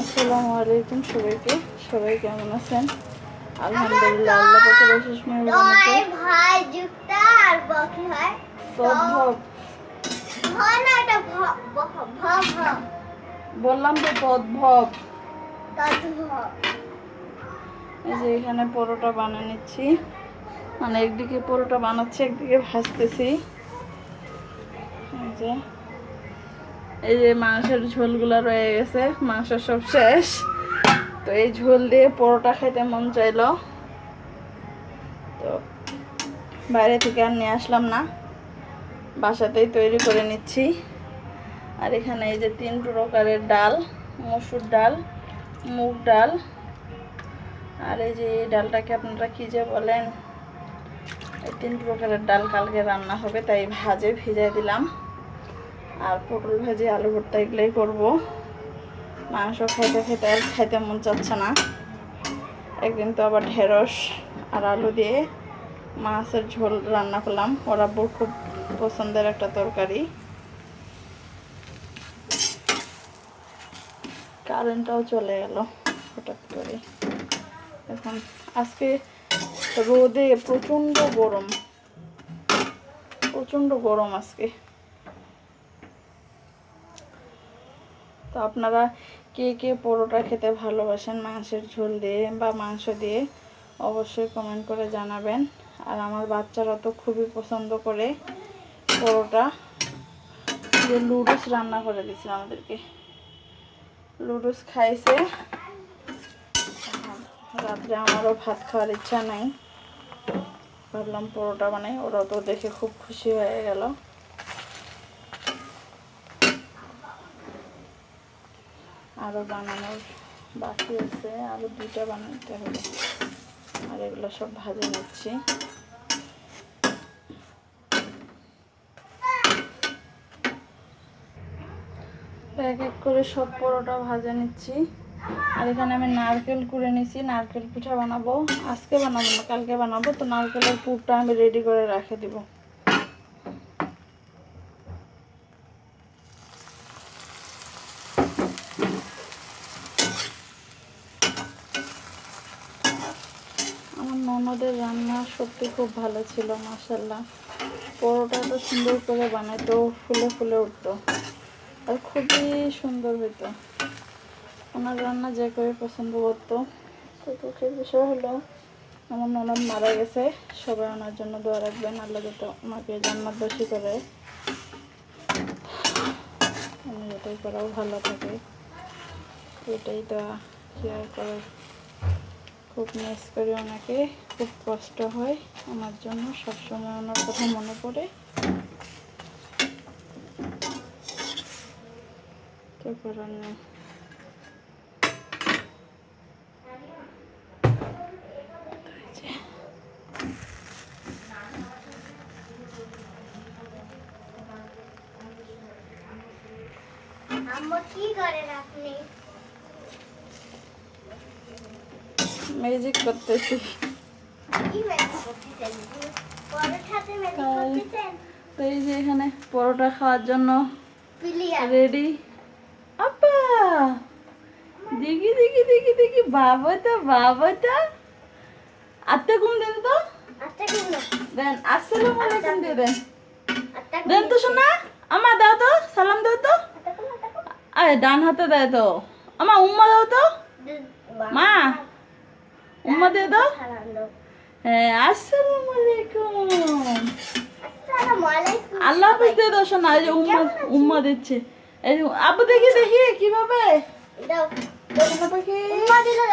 আসসালামু আলাইকুম সবাইকে। সবাই কেমন আছেন? আলহামদুলিল্লাহ আল্লাহ পাকের অশেষ মেহরবানিতে ভাই যুক্ত আর বকি হয় বললাম তো এই যে এখানে পরোটা বানিয়ে নিচ্ছি। মানে একদিকে পরোটা বানাচ্ছি একদিকে ভাজতেছি। এই যে। এই যে মাংসের ঝোলগুলো রয়ে গেছে, মাংস সব শেষ। তো এই ঝোল দিয়ে পরোটা খাইতে মন চাইলো। তো বাইরে থেকে আর নিয়ে আসলাম না, বাসাতেই তৈরি করে নিচ্ছি। আর এখানে এই যে তিন প্রকারের ডাল, মসুর ডাল, মুগ ডাল। আর এই যে এই ডালটাকে আপনারা কি যে বলেন, এই তিন প্রকারের ডাল কালকে রান্না হবে, তাই ভাজে ভিজাই দিলাম। আর পটল ভাজি, আলু ভর্তা এগুলোই করব। মাংস খাইতে খাইতে আর খাইতে মন চাচ্ছে না। একদিন তো আবার ঢেঁড়স আর আলু দিয়ে মাছের ঝোল রান্না করলাম। ওরা খুব পছন্দের একটা তরকারি। কারেন্টটাও চলে গেল হঠাৎ করে। এখন আজকে রোদে প্রচণ্ড গরম। প্রচণ্ড গরম আজকে। তো আপনারা কে কে পরোটা খেতে ভালোবাসেন, মাংসের ঝোল দিয়ে বা মাংস দিয়ে, অবশ্যই কমেন্ট করে জানাবেন। আর আমার বাচ্চারা তো খুবই পছন্দ করে পরোটা। যে লুডুস রান্না করে দিয়েছিল আমাদেরকে। লুডুস খাইছে। রাত্রে আমারও ভাত খাওয়ার ইচ্ছা নাই। ভাবলাম পরোটা বানাই। ওরা তো দেখে খুব খুশি হয়ে গেল। আরও বানানোর বাকি আছে। আরও দুইটা বানাতে হবে। আর এগুলো সব ভাজে নিচ্ছি। এক এক করে সব পরোটা ভাজে নিচ্ছি। আর এখানে আমি নারকেল কুড়ে নিছি নারকেল পিঠা বানাবো। আজকে বানাবো না, কালকে বানাবো। তো নারকেলের পুরটা আমি রেডি করে রেখে দিব। আমার ননদের রান্না সত্যি খুব ভালো ছিল মাসাল্লাহ পরোটাটা সুন্দর করে বানাইতো, ফুলে ফুলে উঠতো। আর খুবই সুন্দর হইতো। ওনার রান্না যে করে পছন্দ করতো। তো দুঃখের বিষয় হলো, আমার ননদ মারা গেছে। সবাই ওনার জন্য দোয়া রাখবেন। আল্লাহ যাতে ওনাকে জান্নাত বেশি করে। আমি এটাই করাও ভালো থাকে। এটাই দোয়া শেয়ার করে খুব মিস করি ওনাকে। খুব কষ্ট হয় আমার জন্য, সবসময় ওনার কথা মনে পড়ে। তো কি আপনি? ম্যাজিক করতেছি। তো এই যে এখানে পরোটা খাওয়ার জন্য রেডি আপা দেখি দেখি দেখি দেখি বাবাটা বাবাটা। আত্মা ঘুম দেন তো? দেন। আসসালামু আলাইকুম দিয়ে দেন। দেন। তো শোনা আমা দাও তো সালাম দাও তো। আরে ডান হাতে দেয় তো। আমা উম্মা দাও তো। মা উম্মা দিয়ে দাও হ্যাঁ আসসালামু আলাইকুম আল্লাহ হাফিজ দিয়ে দাও শোনা এই যে উম্মা উম্মা দিচ্ছে। এই আব্বু দেখি দেখি কীভাবে? উম্মা দিলে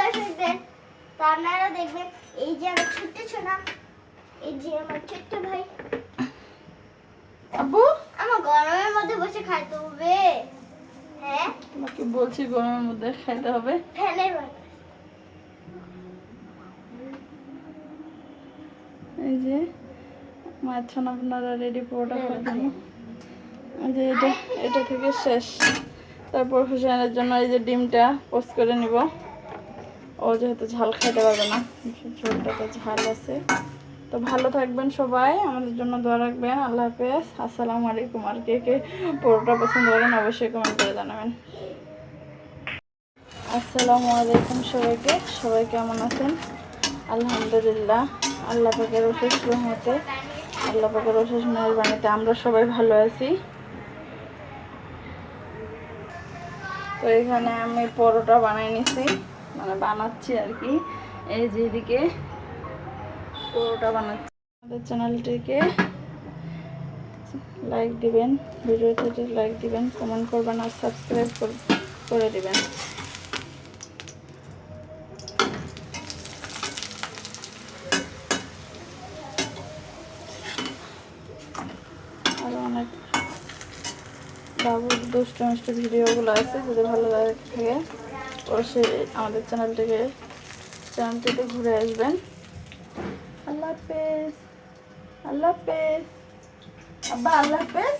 আপনারা দেখবেন এই যে আমার ছোট্ট ছোনা এই যে আমার ছোট্ট ভাই। আব্বু? আমার গরমের মধ্যে বসে খাইতে হবে। হ্যাঁ? তোমাকে বলছি গরমের মধ্যে খাইতে হবে। ফ্যানের এই যে মাছ আপনারা রেডি পরোটা খাওয়ার জন্য। এই যে এটা এটা থেকে শেষ। তারপর হুসেনের জন্য এই যে ডিমটা পোস্ট করে নিব। ও যেহেতু ঝাল খাইতে পারবে না ঝোলটাতে ঝাল আছে। তো ভালো থাকবেন সবাই আমাদের জন্য দোয়া রাখবেন। আল্লাহ হাফেজ। আসসালামু আলাইকুম। আর কে কে পরোটা পছন্দ করেন অবশ্যই কমেন্ট করে জানাবেন। আসসালামু আলাইকুম সবাইকে। সবাই কেমন আছেন? আলহামদুলিল্লাহ। আল্লাহ পাকের অশেষ রহমতে, আল্লাহ পাকের অশেষ মেহরবানিতে আমরা সবাই ভালো আছি। তো এখানে আমি পরোটা বানাই নিছি মানে বানাচ্ছি আর কি। এই যে এদিকে পরোটা বানাচ্ছি। আমাদের চ্যানেলটিকে লাইক দিবেন ভিডিওটিতে লাইক দিবেন, কমেন্ট করবেন আর সাবস্ক্রাইব করে দিবেন আরও অনেক বাবুর দুষ্ট মিষ্টি ভিডিওগুলো আছে, যদি ভালো লাগে থাকে, অবশ্যই আমাদের চ্যানেলটিকে, চ্যানেলটিতে ঘুরে আসবেন। আল্লাহ হাফেজ আল্লাহ হাফেজ। আব্বা, আল্লাহ হাফেজ।